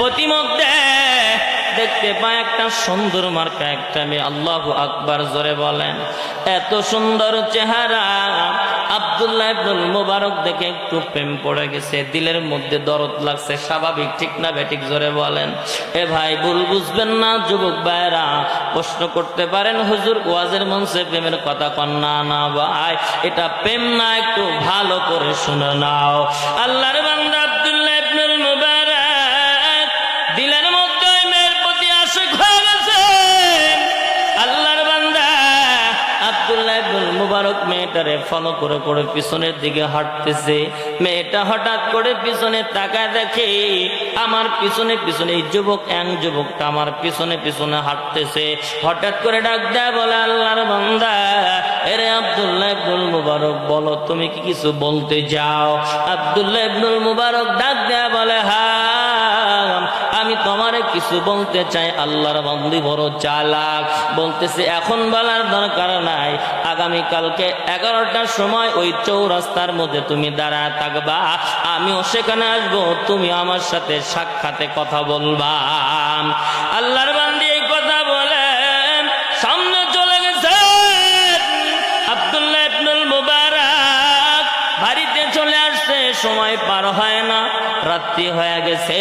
প্রতিমুখ দেখতে পায় একটা সুন্দর মার্কা, একটা মেয়ে। আল্লাহ আকবার জোরে বলেন, এত সুন্দর চেহারা। আব্দুল্লাহ ইবনুল মুবারক দেখে একটু প্রেম পড়ে গেছে। দিলের মধ্যে দরদ লাগছে, স্বাভাবিক, ঠিক না বেঠিক জোরে বলেন। এ ভাই, ভুল বুঝবেন না, যুবক ভাইরা প্রশ্ন করতে পারেন, হুজুর, ওয়াজের মঞ্চে প্রেমের কথা কন না না ভাই। এটা প্রেম না, একটু ভালো করে শুনে নাও। আল্লাহর বান্দা মুবারক মেয়েটারে ফলো করে করে পিছনের দিকে হাঁটতেছে। মেয়েটা হঠাৎ করে পিছনে তাকায় দেখে আমার পিছনে পিছনে যুবক, এক যুবকটা আমার পিছনে পিছনে হাঁটতেছে। হঠাৎ করে ডাক দেয়, বলে, আল্লাহর বান্দা, এরে আব্দুল্লাহ ইবনুল মুবারক, বলো, তুমি কি কিছু বলতে যাও আব্দুল্লাহ ইবনুল মুবারক ডাক দেয়, বলে হ্যাঁ আমি তোমারে কিছু বলতে চাই, আল্লাহর বন্দি বড় চালাক। বলতেছে, এখন বলার দরকার নাই আগামী কালকে এগারোটার সময় ওই চৌরাস্তার মধ্যে তুমি দাঁড়ায় থাকবা, আমিও সেখানে আসব, তুমি আমার সাথে সাক্ষাতে কথা বলবা। আল্লাহর বান্দি এই কথা বলে সামনে চলে গেছে। চলে সময় পার হয় না। রাত্রি হয়ে গেছে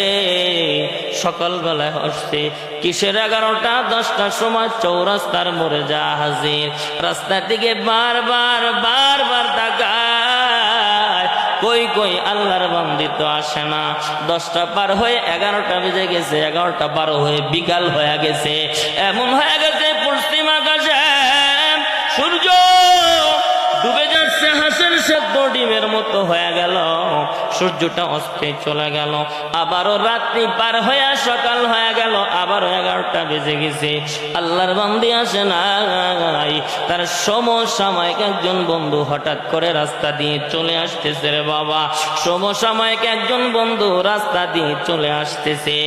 সকালবেলায় আসছে। কিসের এগারোটা, দশটার সময় চৌরাস্তার মোড়ে যা হাজির। রাস্তার দিকে বারবার বারবার তাকায়। কই কই, আল্লাহর বান্দি তো আসে না। দশটা পার হয়ে এগারোটা বেজে গেছে, এগারোটা পার হয়ে বিকাল হয়ে গেছে। এমন হয়ে গেছে হাঁসের সেদ্ধ ডিমের মতো হয়ে গেল। সূর্যটা অস্তে চলে গেল। আবারও রাত্রি পার হয়ে, সকাল হয়ে গেল। আবারও এগারোটা বেজে গেছে। আল্লাহর বান্দি আসে নাই। তার সমসাময়িক একজন বন্ধু হঠাৎ করে রাস্তা দিয়ে চলে আসতেছে রে বাবা। সমসাময়িক একজন বন্ধু রাস্তা দিয়ে চলে আসতেছে।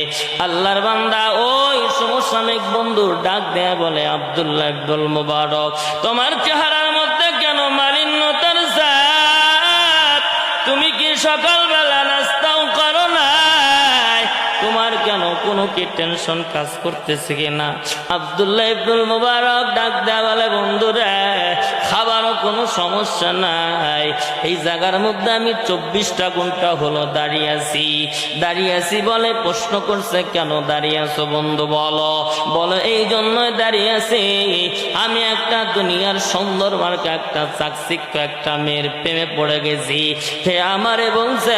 আল্লাহর বান্দা ওই সমসাময়িক বন্ধু ডাক দেয়া বলে, আব্দুল্লাহ আব্দুল মুবারক, তোমার চেহারার সকালবেলা নাস্তাও কেন কি টেনশন কাজ করতেছে কিনা? আব্দুল্লাহ ইবনুল মুবারক ডাক দেয়া বলে, বন্ধুরা, খাবারও কোনো সমস্যা নাই। এই জায়গার মধ্যে আমি চব্বিশটা ঘণ্টা হলো দাঁড়িয়ে আছি। দাঁড়িয়ে আছি বলে প্রশ্ন করছে, কেন দাঁড়িয়ে আছো বন্ধু, বলো। বলো, এই জন্যই দাঁড়িয়ে আছি। আমি একটা দুনিয়ার সুন্দর মার্কা, একটা চাকচিক্য, একটা মেয়ের প্রেমে পড়ে গেছি। সে আমারে বলছে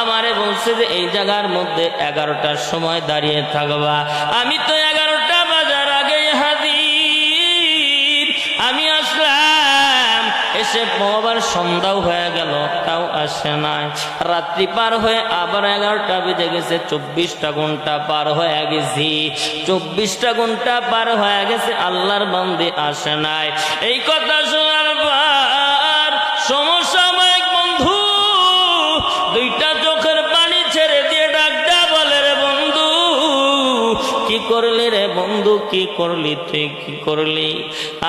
আমারে বলছে যে, এই জায়গার মধ্যে এগারোটার সময় দাঁড়িয়ে থাকবা। আমি তো এগারোটা বাজার আগে হাজির। আমি আসলাম, এসে আবার সন্ধ্যাও হয়ে গেল, তাও আসে নাই। রাত্রি পার হয়ে আবার এগারোটা বেজে গেছে, চব্বিশটা ঘণ্টা পার হয়ে গেছি। চব্বিশটা ঘণ্টা পার হয়ে গেছে, আল্লাহর বন্দি আসে নাই। এই কথা শোনার পর, সমসাময়িক বন্ধু, দুইটা করলি রে বন্ধু, কি করলি তুই, কি করলি?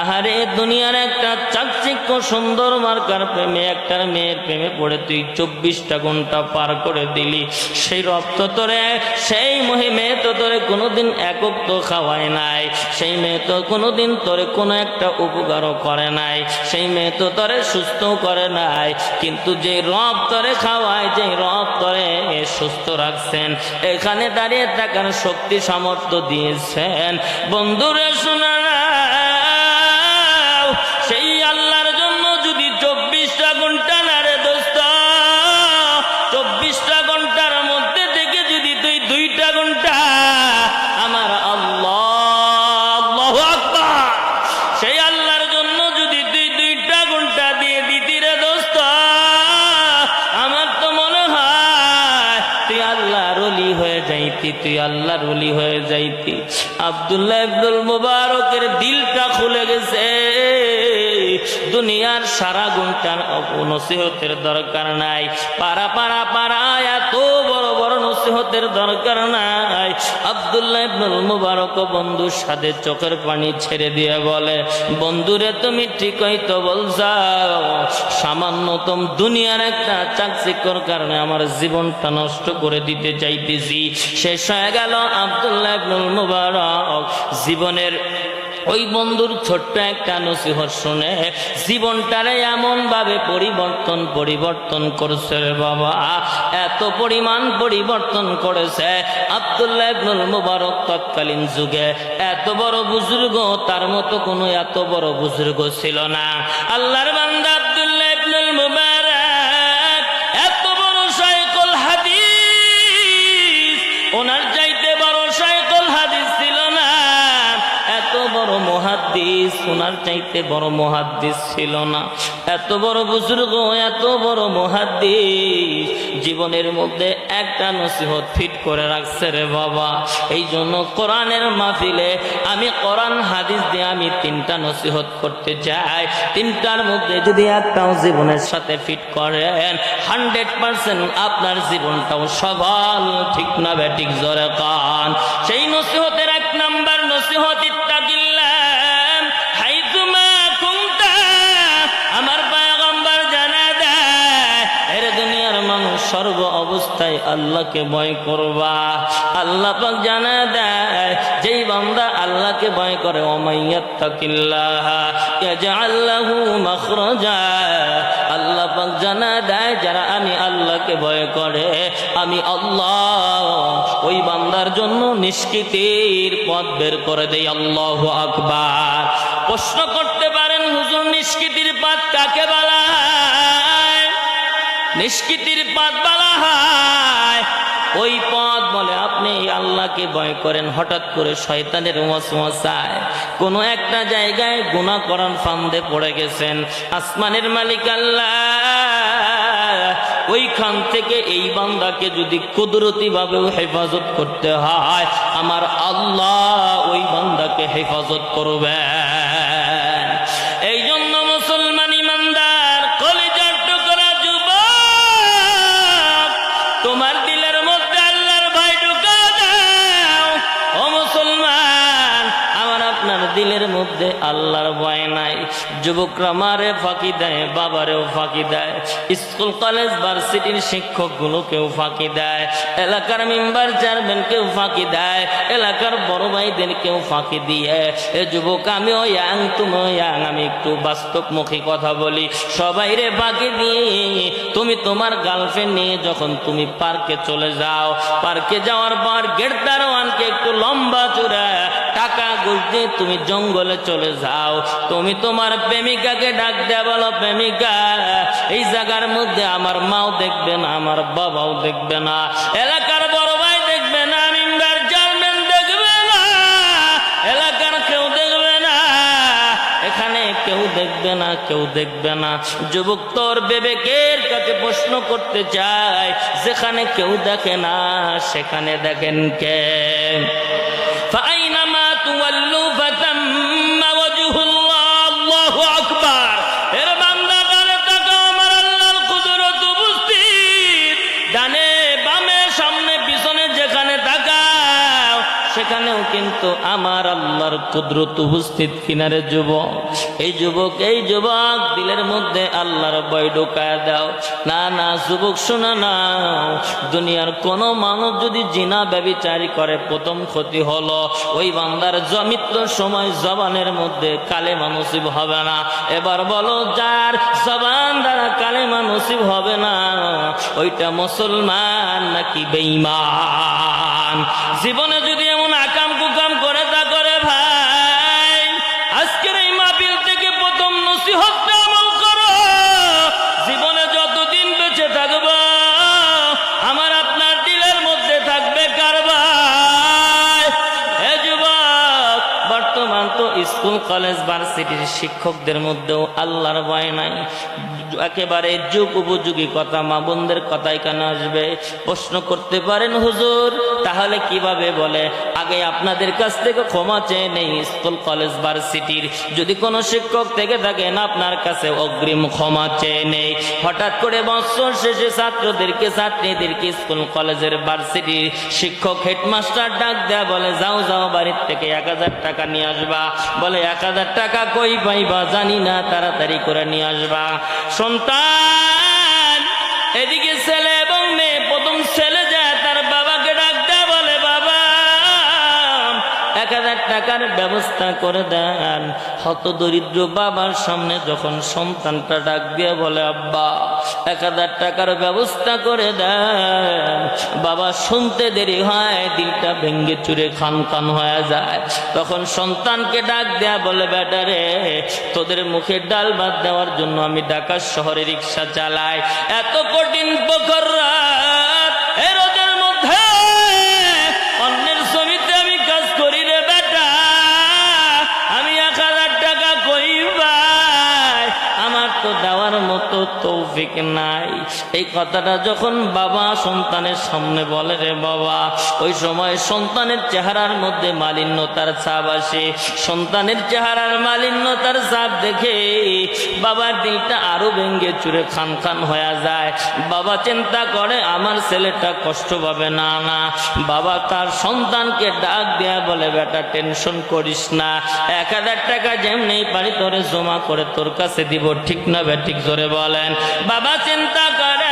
আহারে, দুনিয়ার একটা চাকচিক্য সুন্দর মার্কার প্রেমে, একটার মেয়ের প্রেমে পড়ে তুই চব্বিশটা ঘণ্টা পার করে দিলি। সেই রক্ত তোরে, সেই মহি মেয়ে তো তোরে কোনোদিন একক তো খাওয়ায় নাই। সেই মেয়ে তো কোনোদিন তোরে কোনো একটা উপকারও করে নাই। সেই মেয়ে তো তোরে সুস্থ করে নাই। কিন্তু যে রব তরে খাওয়ায়, যে রব তরে সুস্থ রাখছেন, এখানে দাঁড়িয়ে থাকার শক্তি, সামর্থ্য দিয়েছেন। বন্ধুরা শোনা যাইতি, তুই আল্লাহর অলি হয়ে যাইতি। আবদুল্লাহ আব্দুল মুবারকের দিলটা খুলে গেছে। দুনিয়ার সারা গুণটার নসিহতের দরকার নাই। পারা পারা পারা এত নসিহতের দরকার নাই। আব্দুল্লাহ ইবনুল মুবারক বন্ধুর সাথে চোখের পানি ছেড়ে দিয়ে বলে, বন্ধুরে, তুমি ঠিকই তো বলছাও, সামান্যতম দুনিয়ার একটা চাকচিকর কারণে আমার জীবনটা নষ্ট করে দিতে চাইতেছি। শেষ হয়ে গেল আব্দুল্লাহ ইবনুল মুবারক। জীবনের ওই বন্ধুর ছোট্ট একটা নসিহত শুনে জীবনটারে এমন ভাবে পরিবর্তন পরিবর্তন করছে বাবা। এত পরিমাণ পরিবর্তন করেছে আব্দুল্লাহ ইবনুল মুবারক তৎকালীন যুগে। এত বড় বুজুর্গ, তার মতো কোনো এত বড় বুজুর্গ ছিল না। আল্লাহর বান্দা বড় মহাদ্দিস ওনার চাইতে বড় মহাদ্দিস ছিল না। এত বড় বুজুর্গ, এত বড় মহাদ্দিস, জীবনের মধ্যে একটা নসিহত ফিট করে রাখছে রে বাবা। এই জন্য কোরআনের মাহফিলে আমি কোরআন, হাদিস দিয়ে আমি তিনটা নসিহত করতে চাই। তিনটার মধ্যে যদি একটাও জীবনের সাথে ফিট করেন, হান্ড্রেড পার্সেন্ট আপনার জীবনটাও সবাল। ঠিক না ব্যাটিক জোরে কান। সেই নসিহতের অবস্থায় আল্লাহকে ভয় করবা। আল্লাহ পাক জানা দেয়, যেই বান্দা আল্লাহকে ভয় করে আল্লাহ পাক জানা দেয়, যারা আমি আল্লাহকে ভয় করে, আমি আল্লাহ ওই বান্দার জন্য নিষ্কৃতির পথ বের করে দেই, আল্লাহ আকবার। প্রশ্ন করতে পারেন, হুজুর, নিষ্কৃতির পথ কাকে বলা নিষ্কৃতির পথ বলা হয়। ওই পথ বলে, আপনি আল্লাহকে ভয় করেন, হঠাৎ করে শয়তানের মশমশায় কোনো একটা জায়গায় গুণা করার ফান্দে পড়ে গেছেন। আসমানের মালিক আল্লাহ, ওইখান থেকে এই বান্দাকে যদি কুদরতি ভাবেও হেফাজত করতে হয়, আমার আল্লাহ ওই বান্দাকে হেফাজত করবেন। আল্লাহর ভয় নাই। যুবকরা মারে ফাঁকি দেয় বাবারেও ফাঁকি দেয়। স্কুল, কলেজ, ভার্সিটির শিক্ষকগুলোকেও ফাঁকি দেয়, এলাকার মেম্বার চেয়ারম্যানকেও ফাঁকি দেয়, এলাকার বড় ভাইদেরকেও ফাঁকি দিয়ে, এ যুবক আমিও ইয়াং তুমিও ইয়াং, আমি একটু বাস্তবমুখী কথা বলি। সবাই রে ফাঁকি দিয়ে, তুমি তোমার গার্লফ্রেন্ড নিয়ে যখন তুমি পার্কে চলে যাও, পার্কে যাওয়ার পর গেট দারোয়ানকে একটু লম্বা চূড়া টাকা ঘুষ দিয়ে তুমি জঙ্গলে চলে যাও। তুমি তোমার প্রেমিকাকে ডাক দেয়া বলো, প্রেমিকা, এই জায়গার মধ্যে আমার মাও দেখবে না, আমার বাবাও দেখবে না, এলাকার বড় ভাই দেখবে না মেম্বার চেয়ারম্যান দেখবে না, এলাকার কেউ দেখবে না, এখানে কেউ দেখবে না, কেউ দেখবে না। যুবক তোর বিবেকের কাছে প্রশ্ন করতে চায়, যেখানে কেউ দেখে না, সেখানে দেখেন কে? কিন্তু আমার আল্লাহর কুদরত উপস্থিত কিনারে যুবক, এই যুবক এই যুবক, দিলের মধ্যে আল্লাহর বয় ঢোকায় দাও। না না, যুবক, শোনা না, দুনিয়ার কোন মানুষ যদি জিনা ব্যবিচারী করে, প্রথম ক্ষতি হলো ওই বান্দার জমিত্র সময় জবানের মধ্যে কালে মানুষিব হবে না। এবার বলো, যার জবান দ্বারা কালে মানুষিব হবে না, ওইটা মুসলমান নাকি বেঈমান? জীবনে যদি এমন আকাম স্কুল, কলেজ, ভার্সিটির শিক্ষকদের মধ্যেও আল্লাহর ভয় নাই। একেবারে যুগ উপযোগী কথা, মা বোনদের কথাই কেন আসবে? প্রশ্ন করতে পারেন হুজুর? তাহলে কীভাবে বলে? আগে আপনাদের কাছ থেকে ক্ষমা চেয়ে নেই স্কুল, কলেজ, ভার্সিটির। যদি কোনো শিক্ষক থেকে থাকেন, আপনার কাছে অগ্রিম ক্ষমা চেয়ে নেই। হঠাৎ করে বছর শেষে ছাত্রদেরকে, ছাত্রীদেরকে স্কুল, কলেজের, ভার্সিটির শিক্ষক হেডমাস্টার ডাক দেয়া বলে, যাও যাও, বাড়ির থেকে এক হাজার টাকা নিয়ে আসবা। বলে, এক হাজার টাকা কই পাইবা? জানি না, তাড়াতাড়ি করে নিয়ে আসবা। সন্তান, এদিকে ছেলে টাকার ব্যবস্থা করে দেন। হত দরিদ্র বাবার সামনে যখন সন্তানটা ডাক দিয়ে বলে, আব্বা, এক হাজার টাকার ব্যবস্থা করে দেন। বাবা শুনতে দেরি হয়, দিলটা ভেঙ্গে চুরে খান খান হয়ে যায়। তখন সন্তানকে ডাক দেয়া বলে বেটারে তোদের মুখে ডাল ভাত দেওয়ার জন্য আমি ঢাকা শহরে রিক্সা চালাই। এত কঠিন প্রখর রাত তৌফিক নাই এই কথাটা যখন বাবা সন্তানের সামনে বলে, রে বাবা, ওই সময় সন্তানের চেহারার মধ্যে মালিন্যতার ছাপ আসে। সন্তানের চেহারার মালিন্যতার ছাপ দেখে বাবার দিলটা আরও ভেঙ্গে চুরে খান খান হয়ে যায়। বাবা চিন্তা করে, আমার ছেলেটা কষ্ট পাবে না না। বাবা তার সন্তানকে ডাক দেয়া বলে, বেটা, টেনশন করিস না। এক হাজার টাকা যেমনি পারি তোরে জমা করে তোর কাছে দিব, ঠিক না বে, ঠিক জোরে বলেন। বাবা চিন্তা করে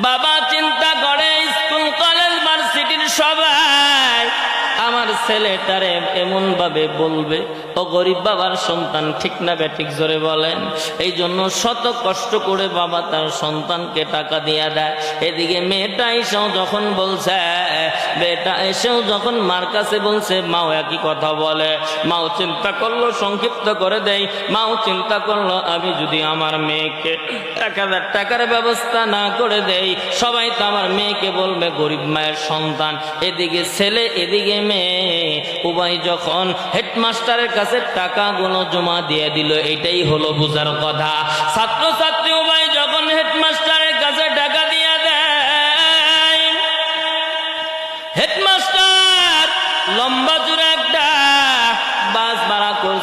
বাবা চিন্তা করে স্কুল কলেজ ভার্সিটির সবাই আমার ছেলেটারে এমন ভাবে বলবে, ও গরিব বাবার সন্তান, ঠিক না ব্যাঠিক জোরে বলেন। এই জন্য শত কষ্ট করে বাবা তার সন্তানকে টাকা দিয়ে দেয়। এদিকে মেয়েটা এসেও যখন বলছে বেটা এসেও যখন মার কাছে বলছে, মাও একই কথা বলে, মাও চিন্তা করল, সংক্ষিপ্ত করে দেয় মাও চিন্তা করল, আমি যদি আমার মেয়েকে এক হাজার টাকার ব্যবস্থা না করে দেই, সবাই তো আমার মেয়েকে বলবে গরিব মায়ের সন্তান। এদিকে ছেলে, এদিকে মেয়ে উভয় যখন হেডমাস্টারের কাছে টাকাগুলো জমা দিয়ে দিল, এটাই হলো বুঝার কথা। ছাত্র ছাত্রী উভয় যখন হেডমাস্টারের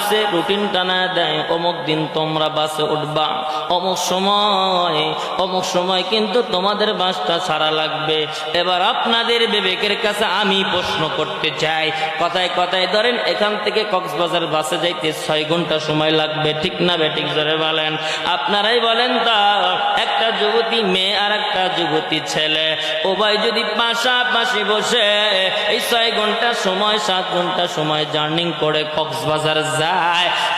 করছে রুটিন টানা দেয়, অমুক দিন তোমরা বাসে উঠবা। অমুক সময় অমুক সময় কিন্তু তোমাদের বাসটা ছাড়া লাগবে। এবার আপনাদের বিবেকের কাছে আমি প্রশ্ন করতে চাই। কথায় কথায় ধরেন, এখান থেকে কক্সবাজার বাসে যাইতে ছয় ঘণ্টা সময় লাগবে। ঠিক না বেঠিক জোরে বলেন। আপনারাই বলেন তা। একটা যুবতী মেয়ে আর একটা যুবতী ছেলে। উভয় যদি পাশাপাশি বসে, এই ছয় ঘণ্টা সময়, সাত ঘণ্টা সময় জার্নিং করে কক্সবাজার যায়।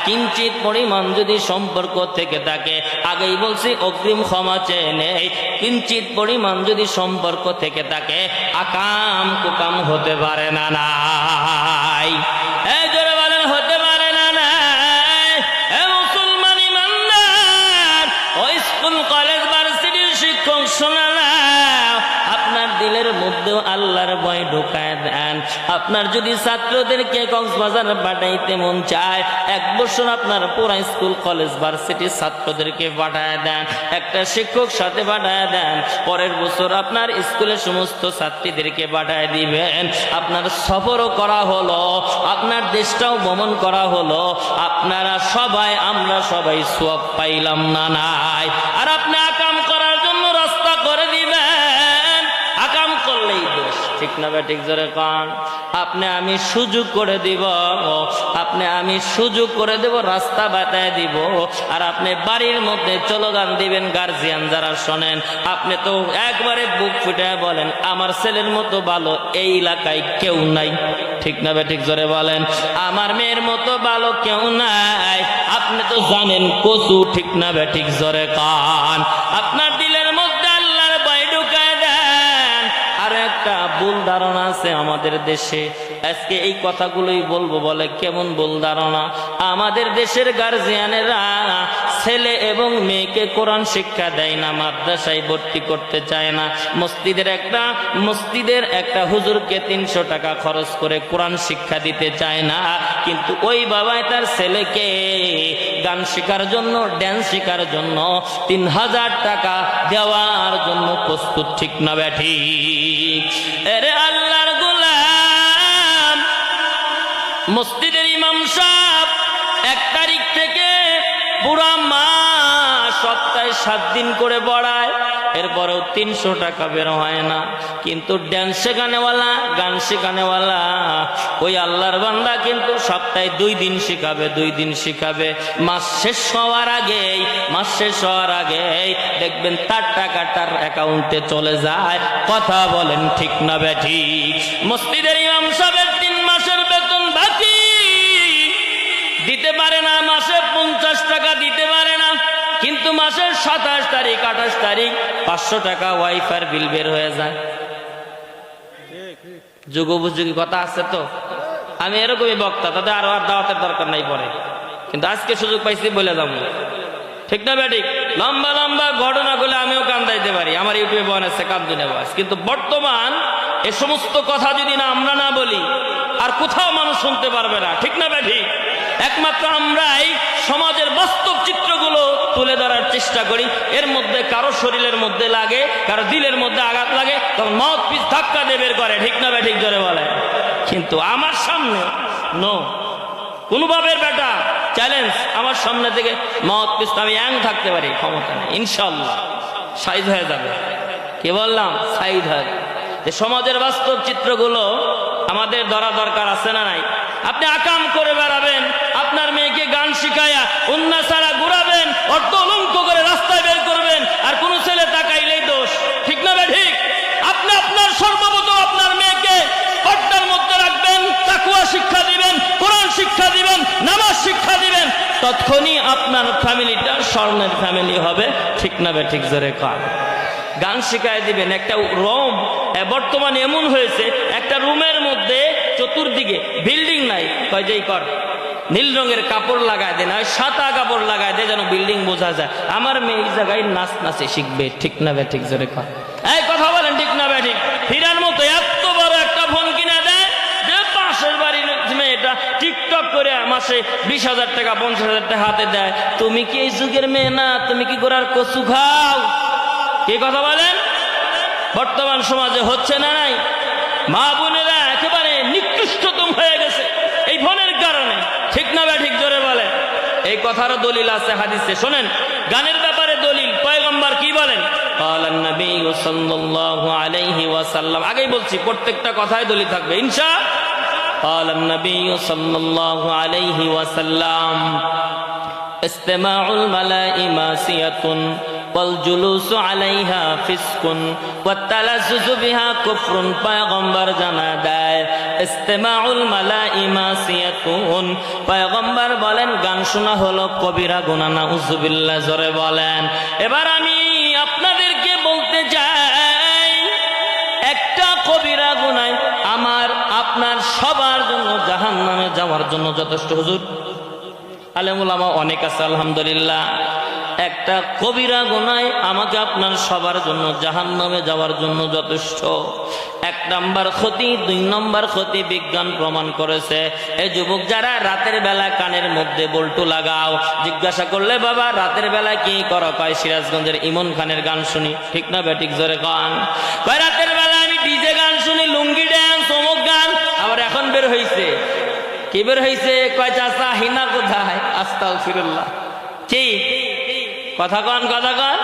কিঞ্চিত পরিমাণ যদি সম্পর্ক থেকে থাকে, আগেই বলছি অগ্রিম ক্ষমা চেয়ে নেই। কিঞ্চিত পরিমাণ যদি সম্পর্ক থেকে থাকে, আকাম কুকাম হতে পারে না, নাই। এই না শিক্ষক শোনা আপনার দিলের মধ্যেও আল্লাহর ভয় ঢোকায় দেন। আপনার যদি ছাত্রদেরকে কক্সবাজার পাঠাইতে মন চায়, এক বছর আপনার পুরা স্কুল, কলেজ, ভার্সিটি ছাত্রদেরকে পাঠায় দেন, একটা শিক্ষক সাথে পাঠায় দেন, পরের বছর আপনার স্কুলের সমস্ত ছাত্রীদেরকে পাঠায় দিবেন। আপনার সফরও করা হলো, আপনার দেশটাও ভ্রমণ করা হলো, আপনারা সবাই, আমরা সবাই সব পাইলাম না নাই। আর আপনি ঠিক না ঠিক জোরে কান। আপনি আমি সুযোগ করে দিব, আপনি আমি সুযোগ করে দেব, রাস্তা বাতায় দিব, আর আপনি বাড়ির মধ্যে চলোগান দিবেন গার্জিয়ান যারা শোনেন। আপনি তো একবারে বুক ফুটে বলেন, আমার ছেলের মতো ভালো এই এলাকায় কেউ নাই। ঠিক না ঠিক জোরে বলেন, আমার মেয়ের মতো ভালো কেউ নাই। আপনি তো জানেন কচু ঠিক না ঠিক জোরে কান। আপনার ধারণা আছে আমাদের দেশে। আজকে এই কথাগুলোই বলব বলে কেমন বল ধারণা? আমাদের দেশের গার্জিয়ানেরা ছেলে এবং মেয়েকে কোরআন শিক্ষা দেয় না, মাদ্রাসায় ভর্তি করতে চায় না। মসজিদের একটা মসজিদের একটা হুজুরকে তিনশো টাকা খরচ করে কোরআন শিক্ষা দিতে চায় না। কিন্তু ওই বাবাই তার ছেলেকে গান শেখার জন্য ড্যান্স শেখার জন্য তিন হাজার টাকা দেওয়ার জন্য প্রস্তুত, ঠিক না ব্যাঠি এরে মসজিদের ইমাম সাহেব এক তারিখ থেকে পুরা মাস সপ্তাহে সাত দিন করে পড়ায় এরপরেও তিনশো টাকা বের হয় না। কিন্তু ড্যান্স শেখানেওয়ালা গান শেখানেওয়ালা ওই আল্লাহর বান্দা কিন্তু সপ্তাহে দুই দিন শেখাবে, দুই দিন শেখাবে। মাস শেষ হওয়ার আগেই, মাস শেষ হওয়ার আগেই দেখবেন তার টাকা তার অ্যাকাউন্টে চলে যায়। কথা বলেন ঠিক না ব্যাঠি মসজিদের ইমাম সাহেবের কিন্তু মাসের সাতাশ তারিখ, আঠাশ তারিখ, পাঁচশো টাকা ওয়াইফার বিল বের হয়ে যায়। যুগোপযোগী কথা আছে তো? আমি এরকমই বক্তা তাদের আরও আর দাওয়াতের দরকার নাই পরে। কিন্তু আজকে সুযোগ পাইছি বলে যাব ঠিক না ব্যাটিক লম্বা লম্বা ঘটনাগুলো আমিও কান্দাইতে পারি। আমার ইউটিউবে বন আছে কান্দু নেবাস কিন্তু বর্তমান এ সমস্ত কথা যদি না আমরা না বলি, আর কোথাও মানুষ শুনতে পারবে না। ঠিক না ব্যাঠিক একমাত্র আমরাই সমাজের বাস্তব চিত্রগুলো তুলে ধরার চেষ্টা করি। এর মধ্যে কারও শরীরের মধ্যে লাগে, কারও দিলের মধ্যে আঘাত লাগে, তখন মত পিস ধাক্কা দিয়ে বের করে, ঠিক না ব্যাঠিক ধরে বলে। কিন্তু আমার সামনে নো কোনোভাবে বেটা চ্যালেঞ্জ আমার সামনে থেকে মত পিস্ত আমি অ্যাং থাকতে পারি, ক্ষমতা নেই, ইনশাল্লাহ, সাইজ হয়ে যাবে। কে বললাম? সাইজ হয়ে। যে সমাজের বাস্তব চিত্রগুলো আমাদের ধরা দরকার আছে না নাই? আপনি আকাম করে বেড়াবেন, আপনার মেয়েকে গান শিখায়া উন্না ছাড়া ঘুরাবেন অর্থ অলঙ্ক করে রাস্তায় বের করবেন, আর কোন ছেলে তাকাইলেই দোষ। ঠিক না ঠিক? আপনি আপনার সর্বপ্রথম আপনার মেয়েকে পর্দার মধ্যে রাখবেন, তাকুয়া শিক্ষা দিবেন, কোরআন শিক্ষা দিবেন, নামাজ শিক্ষা দিবেন। তৎক্ষণই আপনার ফ্যামিলিটা স্বর্ণের ফ্যামিলি হবে। ঠিক না ঠিক জোরে কয় গান শিখাই দিবেন, একটা রুম বর্তমানে এমন হয়েছে, একটা রুমের মধ্যে চতুর্দিকে বিল্ডিং নাই। কয় যেই কর। নীল রঙের কাপড় লাগায় দেন হয় সাদা কাপড় লাগায় দেয় যেন বিল্ডিং বোঝা যায়। আমার মেয়ে এই জায়গায় নাচ নাচে শিখবে। ঠিক না বে, ঠিক জোরে কর। এই কথা বলেন, ঠিক না বে, ঠিক। ফিরার মতো এত বড় একটা ফোন কিনে দেয় যে পাশের বাড়ির মেয়েটা টিকটক করে মাসে বিশ হাজার টাকা, পঞ্চাশ হাজার টাকা হাতে দেয়। তুমি কি এই যুগের মেয়ে না? তুমি কি গোড়ার কচু খাও? কি কথা বলেন? বর্তমান সমাজে হচ্ছে না নাই? মা বোনেরা একেবারে নিকৃষ্টতম হয়ে গেছে এই ফোনের কারণে ঠিক না বা ঠিক জোরে বলে এই কথারও দলিল আছে হাদিসে শোনেন গানের ব্যাপারে দলিল পয়গম্বর কি বলেন قال النبي صلى الله عليه وسلم আগেই বলছি প্রত্যেকটা কথায় দলিল থাকবে ইনশা قال النبي صلى الله عليه وسلم استماع الملائ ماسية والجلوس عليها فسق والتلذذ بها كفر পয়গম্বর জানা দেয় ইস্তেমাউল মালাই মাসিয়াতুন পয়গম্বর বলেন, গান শোনা হলো কবিরা গুনাহ নাউজুবিল্লাহ, জোরে বলেন। এবার আমি আপনাদেরকে বলতে চাই, একটা কবিরা গুনায় আমার, আপনার সবার জন্য জাহান্নামে যাওয়ার জন্য যথেষ্ট হুজুর। আলেমুলামা অনেক আছে, আলহামদুলিল্লাহ। একটা কবিরা গোনায় আমাকে আপনার সবার জন্য জাহান নামে যাওয়ার জন্য যথেষ্ট। এক নাম্বার ক্ষতি, দুই নম্বর ক্ষতি বিজ্ঞান প্রমাণ করেছে। এই যুবক, যারা রাতের বেলা কানের মধ্যে বল্টু লাগাও, জিজ্ঞাসা করলে, বাবা, রাতের বেলা কি করো? কয়, সিরাজগঞ্জের ইমন খানের গান শুনি। ঠিক না বেটিক জোরে গান কয়, রাতের বেলা আমি ডিজে গান শুনি, লুঙ্গি ড্যান্স অমুক গান। আবার এখন বের হয়েছে কি বের হয়েছে কয় চাষা হিনা কোথায়? আস্তাল ফিরুল্লাহ কি কথা কন কথা কন।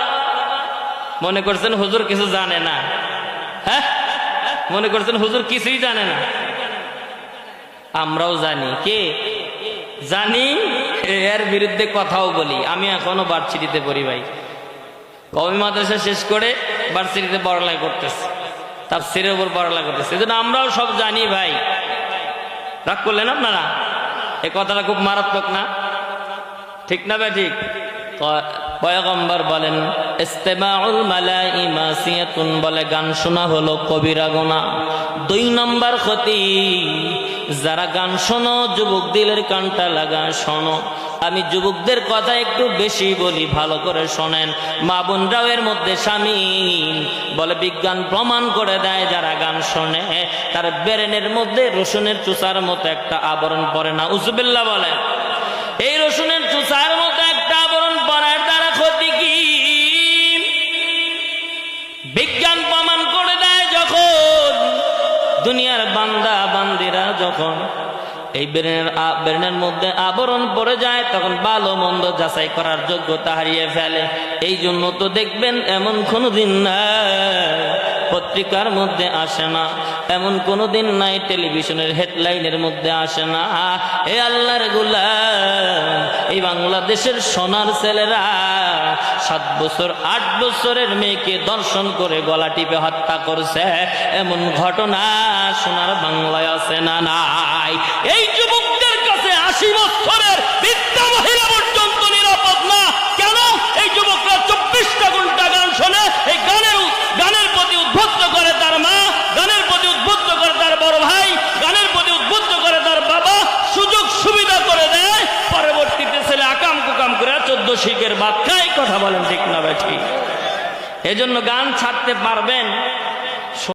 মনে করছেন হুজুর কিছু জানে না। হ্যাঁ? মনে করছেন হুজুর কিছুই জানে না। আমরাও জানি। কে? জানি, এর বিরুদ্ধে কথাও বলি। আমি এখনও বার্ষিটিতে পড়ি ভাই। কবি মাদ্রাসা শেষ করে বার্ষিটিতে পড়ালেখা করতেছে। তার সিরের উপর পড়ালেখা করতেছে। এই আমরাও সব জানি ভাই। রাগ করলেন আপনারা? এ কথাটা খুব মারাত্মক না? ঠিক না ভাই, ঠিক? পয়গম্বর বলেন, ইস্তেমাউল মালাই মাসিয়াতুন বলে গান শোনা হলো কবিরা গোনা। দুই নম্বর ক্ষতি, যারা গান শোনো, যুবক দিলের কানটা লাগা শোনো। আমি যুবকদের কথা একটু বেশি বলি, ভালো করে শোনেন। মা বোনরাও এর মধ্যে স্বামীন বলে বিজ্ঞান প্রমাণ করে দেয়, যারা গান শোনে, তার বেরেনের মধ্যে রসুনের চুষার মতো একটা আবরণ পড়ে না। উজবিল্লা বলে এই রসুনের চুষার মতো দুনিয়ার বান্দা, বান্দিরা যখন এই ব্রেনের ব্রেনের মধ্যে আবরণ পড়ে যায়, তখন ভালো মন্দ যাচাই করার যোগ্যতা হারিয়ে ফেলে। এই জন্য তো দেখবেন এমন কোনো দিন না পত্রিকার মধ্যে আসে না। এমন কোনো দিন নাই, টেলিভিশনের হেডলাইনের মধ্যে আসে না। এ আল্লাহর গুলাম এই বাংলাদেশের সোনার ছেলেরা সাত বছর, আট বছরের মেয়েকে দর্শন করে গলা টিপে হত্যা করছে। এমন ঘটনা সোনার বাংলায় আছে না নাই? এই যুবকদের কাছে আশি বছরের বৃদ্ধা মহিলা পর্যন্ত নিরাপদ না কেন এই যুবকরা চব্বিশটা ঘণ্টা গান শোনে এই গানের গানের প্রতি উদ্বুদ্ধ করে তার মা গানের প্রতি উদ্বুদ্ধ করে তার বড় ভাই গানের প্রতি উদ্বুদ্ধ করে তার বাবা সুযোগ সুবিধা করে দেয় পরবর্তীতে ছেলে আকাম কুকাম করে চোদ্দ শিখের বাদ খায় কথা বলেন ঠিক না ঠিক এজন্য গান ছাড়তে পারবেন